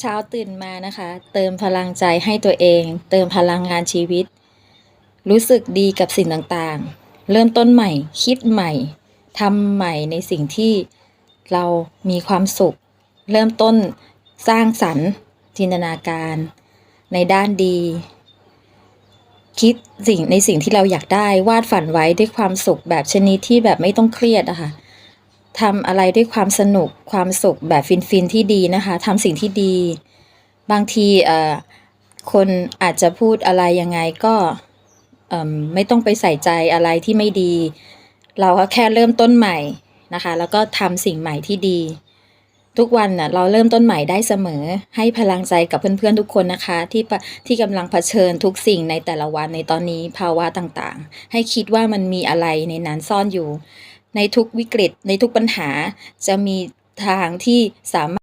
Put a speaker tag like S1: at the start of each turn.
S1: เช้าตื่นมานะคะ เติมพลังใจให้ตัวเอง เติมพลังงานชีวิต รู้สึกดีกับสิ่งต่างๆ เริ่มต้นใหม่ คิดใหม่ทำใหม่ในสิ่งที่เรามีความสุข เริ่มต้นสร้างสรรค์ จินตนาการ ในด้านดี คิดสิ่งในสิ่งที่เราอยากได้วาดฝันไว้ด้วยความสุขแบบชนิดที่แบบไม่ต้องเครียดอะค่ะ ทำอะไรด้วยความสนุกความสุขแบบฟินๆที่ดีนะคะทำสิ่งที่ดี บางทีเอ่อคนอาจจะพูดอะไรยังไงก็ไม่ต้องไปใส่ใจอะไรที่ไม่ดี เราก็แค่เริ่มต้นใหม่นะคะ แล้วก็ทำสิ่งใหม่ที่ดี ทุกวันน่ะเราเริ่มต้นใหม่ได้เสมอให้พลังใจกับเพื่อนๆทุกคนนะคะ ที่ที่กำลังเผชิญทุกสิ่งในแต่ละวันในตอนนี้ภาวะต่างๆ ให้คิดว่ามันมีอะไรในนั้นซ่อนอยู่ ในทุกวิกฤตในทุกปัญหาจะมีทางที่สามารถ